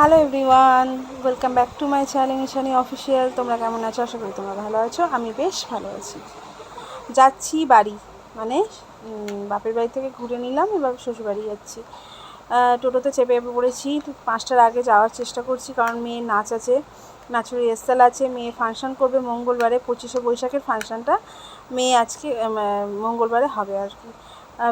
Hello everyone welcome back to my channel Nishani official তোমরা কেমন আছো? আশা করি তোমরা ভালো আছো। আমি বেশ ভালো আছি। যাচ্ছি বাড়ি। মানে বাপের বাড়ি থেকে ঘুরে নিলাম, এবার শ্বশুর বাড়ি যাচ্ছি টোটোতে চেপে পড়েছি। পাঁচটার আগে যাওয়ার চেষ্টা করছি, কারণ মেয়ের নাচ আছে, নাচুর রেস্তাল আছে। মেয়ে ফাংশন করবে মঙ্গলবারে, পঁচিশে বৈশাখের ফাংশনটা মেয়ে আজকে মঙ্গলবারে হবে আর কি।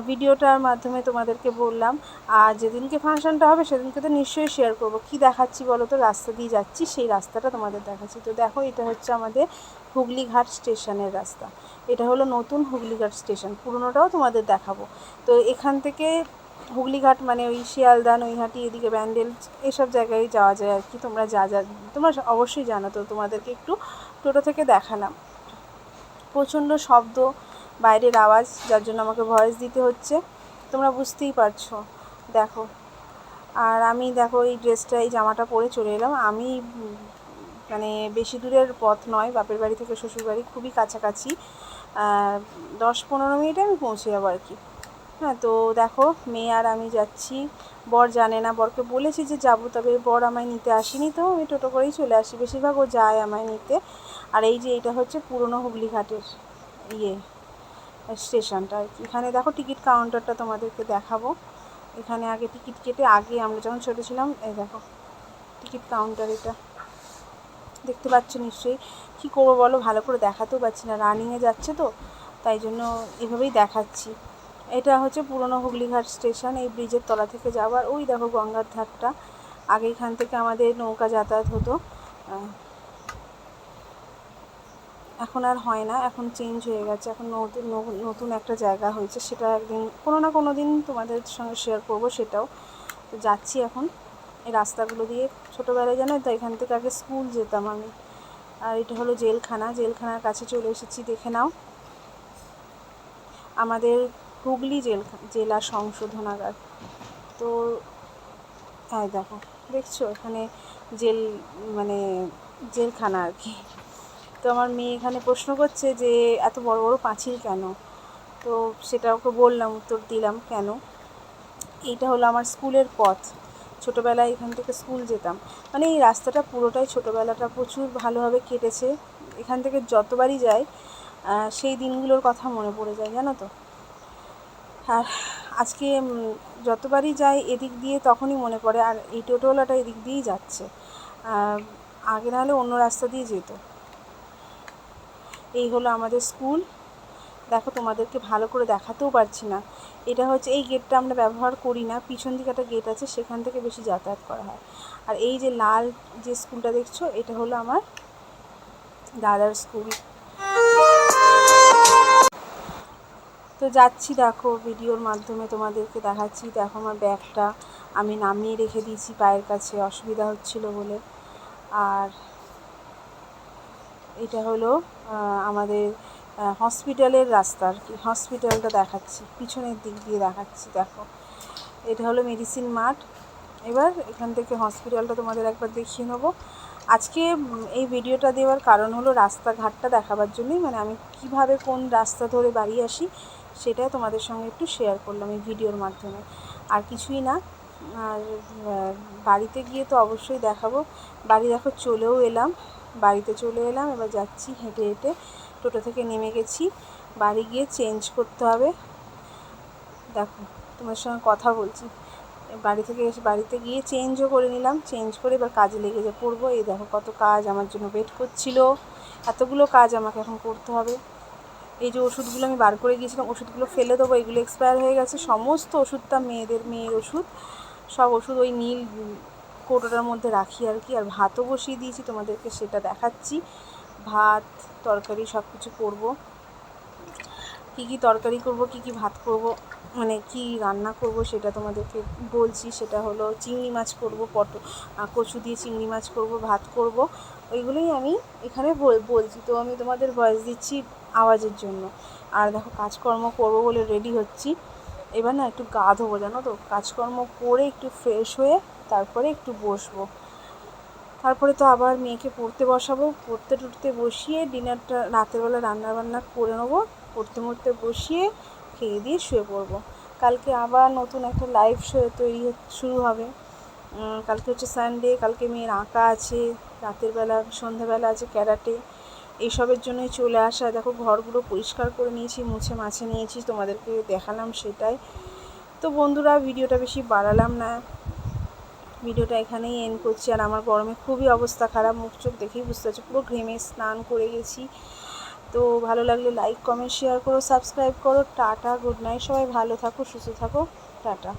ভিডিওটার মাধ্যমে তোমাদেরকে বললাম, আর যেদিনকে ফাংশনটা হবে সেদিনকে তো নিশ্চয়ই শেয়ার করব। কী দেখাচ্ছি বলো তো? রাস্তা দিয়ে যাচ্ছি, সেই রাস্তাটা তোমাদের দেখাচ্ছি। তো দেখো, এটা হচ্ছে আমাদের হুগলিঘাট স্টেশনের রাস্তা। এটা হলো নতুন হুগলিঘাট স্টেশন, পুরোনোটাও তোমাদের দেখাবো। তো এখান থেকে হুগলিঘাট মানে ওই শিয়ালদা, নৈহাটি, এদিকে ব্যান্ডেল, এসব জায়গায় যাওয়া যায় আর কি। তোমরা যা যা তোমরা অবশ্যই জানো। তো তোমাদেরকে একটু টোটো থেকে দেখালাম। প্রচণ্ড শব্দ বাইরের আওয়াজ, যার জন্য আমাকে ভয়েস দিতে হচ্ছে। তোমরা বুঝতেই পারছ। দেখো, আর আমি দেখো এই ড্রেসটা এই জামাটা পরে চলে এলাম। আমি মানে বেশি দূরের পথ নয়, বাপের বাড়ি থেকে শ্বশুর বাড়ি খুবই কাছাকাছি। দশ পনেরো মিনিটে আমি পৌঁছে যাব আর কি। হ্যাঁ তো দেখো, মেয়ে আর আমি যাচ্ছি। বর জানে না, বরকে বলেছি যে যাব, তবে বর আমায় নিতে আসেনি তো। আমি টোটো করেই চলে আসি। বেশিরভাগ ও যায় আমায় নিতে। আর এই যে, এটা হচ্ছে পুরনো হুগলিঘাটের ইয়ে। স্টেশনটা। আর কি এখানে দেখো টিকিট কাউন্টারটা তোমাদেরকে দেখাবো। এখানে আগে টিকিট কেটে আগে আমরা যখন ছোটো ছিলাম, এই দেখো টিকিট কাউন্টার এটা। দেখতে পাচ্ছ নিশ্চয়ই। কী করব বলো? ভালো করে দেখাতেও পাচ্ছি না। রানিংয়ে যাচ্ছে তো, তাই জন্য এভাবেই দেখাচ্ছি। এটা হচ্ছে পুরনো হুগলিঘাট স্টেশন, এই ব্রিজের তলা থেকে যাওয়ার। ওই দেখো গঙ্গার ধারটা। আগে এখান থেকে আমাদের নৌকা যাতায়াত হতো। এখন আর হয় না, এখন চেঞ্জ হয়ে গেছে। এখন নতুন নতুন একটা জায়গা হয়েছে, সেটা একদিন, কোনো না কোনো দিন তোমাদের সঙ্গে শেয়ার করব সেটাও। তো যাচ্ছি এখন এই রাস্তাগুলো দিয়ে। ছোটোবেলায় জানো তো, এখান থেকে আগে স্কুল যেতাম আমি। আর এটা হলো জেলখানা, জেলখানার কাছে চলে এসেছি, দেখে নাও। আমাদের হুগলি জেল, জেলা সংশোধনাগার। তো হ্যাঁ দেখো, দেখছ? এখানে জেল মানে জেলখানা আর কি। তো আমার মেয়ে এখানে প্রশ্ন করছে যে, এত বড় বড় পাঁচিল কেন? তো সেটা ওকে বললাম, উত্তর দিলাম, কেন? এইটা হলো আমার স্কুলের পথ। ছোটোবেলায় এখান থেকে স্কুল যেতাম। মানে এই রাস্তাটা পুরোটাই ছোটোবেলাটা প্রচুর ভালোভাবে কেটেছে। এখান থেকে যতবারই যাই সেই দিনগুলোর কথা মনে পড়ে যায়, জানো তো? আর আজকে যতবারই যাই এদিক দিয়ে তখনই মনে পড়ে, আর এই টোটোওয়ালাটা এদিক দিয়েই যাচ্ছে। আগে নাহলে অন্য রাস্তা দিয়ে যেত। এই হলো আমাদের স্কুল। দেখো তোমাদেরকে ভালো করে দেখাতেও পারছি না। এটা হচ্ছে এই গেটটা আমরা ব্যবহার করি না, পিছন দিকে একটা গেট আছে, সেখান থেকে বেশি যাতায়াত করা হয়। আর এই যে লাল যে স্কুলটা দেখছ, এটা হলো আমার দাদার স্কুল। তো যাচ্ছি দেখো, ভিডিওর মাধ্যমে তোমাদেরকে দেখাচ্ছি। দেখো আমার ব্যাগটা আমি নামিয়ে রেখে দিয়েছি পায়ের কাছে, অসুবিধা হচ্ছিল বলে। আর এটা হলো আমাদের হসপিটালের রাস্তা আর কি। হসপিটালটা দেখাচ্ছি, পিছনের দিক দিয়ে দেখাচ্ছি, দেখো। এটা হলো মেডিসিন মাঠ এবার এখান থেকে হসপিটালটা তোমাদের একবার দেখিয়ে নেব। আজকে এই ভিডিওটা দেওয়ার কারণ হলো রাস্তাঘাটটা দেখাবার জন্যই। মানে আমি কীভাবে কোন রাস্তা ধরে বাড়ি আসি, সেটা তোমাদের সঙ্গে একটু শেয়ার করলাম এই ভিডিওর মাধ্যমে। আর কিছুই না। আর বাড়িতে গিয়ে তো অবশ্যই দেখাবো। বাড়ি দেখো, চলেও এলাম। বাড়িতে চলে এলাম, এবার যাচ্ছি হেঁটে হেঁটে। টোটো থেকে নেমে গেছি, বাড়ি গিয়ে চেঞ্জ করতে হবে। দেখো, তোমার সঙ্গে কথা বলছি। বাড়ি থেকে এসে, বাড়িতে গিয়ে চেঞ্জও করে নিলাম। চেঞ্জ করে এবার কাজে লেগে যে পড়ব। এই দেখো কত কাজ আমার জন্য ওয়েট করছিল। এতগুলো কাজ আমাকে এখন করতে হবে। এই যে ওষুধগুলো আমি বার করে গিয়েছিলাম, ওষুধগুলো ফেলে দেবো, এগুলো এক্সপায়ার হয়ে গেছে। সমস্ত ওষুধটা মেয়েদের, মেয়ের ওষুধ। সব ওষুধ ওই নীল কৌটোটার মধ্যে রাখি আর কি, আর ভাতও বসিয়ে দিয়েছি, তোমাদেরকে সেটা দেখাচ্ছি। ভাত, তরকারি সব কিছু করব। কী কী তরকারি করব, কী কী ভাত করব মানে কী রান্না করব সেটা তোমাদেরকে বলছি। সেটা হলো চিংড়ি মাছ করব পট কচু দিয়ে চিংড়ি মাছ করব, ভাত করব। ওইগুলোই আমি এখানে বল- বলছি। তো আমি তোমাদের ভয়েস দিচ্ছি আওয়াজের জন্য। আর দেখো কাজকর্ম করব বলে রেডি হচ্ছি। এবার না একটু গা ধোবো, জানো তো? কাজকর্ম করে একটু ফ্রেশ হয়ে তারপরে একটু বসবো। তারপরে তো আবার মেয়েকে পড়তে বসাবো। পড়তে টুড়তে বসিয়ে ডিনারটা, রাতের বেলা রান্না বান্না করে নেব। পড়তে মরতে বসিয়ে খেয়ে দিয়ে শুয়ে পড়ব। কালকে আবার নতুন একটা লাইভ শো তৈরি শুরু হবে। কালকে হচ্ছে সানডে কালকে মেয়ের আঁকা আছে। রাতের বেলা, সন্ধ্যাবেলা আছে ক্যারাটে। এইসবের জন্যই চলে আসা। দেখো, ঘরগুলো পরিষ্কার করে নিয়েছি, মুছে মাছে নিয়েছি, তোমাদেরকে দেখালাম সেটাই। তো বন্ধুরা, ভিডিওটা বেশি বাড়ালাম না। ভিডিওটা এখানেই এন্ড করছি। আর আমার গরমে খুবই অবস্থা খারাপ, মুখ চোখ দেখেই বুঝতে পারছি, পুরো ঘেমে স্নান করে গেছি। তো ভালো লাগলে লাইক কমেন্ট শেয়ার করো সাবস্ক্রাইব করো। টাটা গুড নাইট সবাই ভালো থাকো, সুস্থ থাকো। টাটা।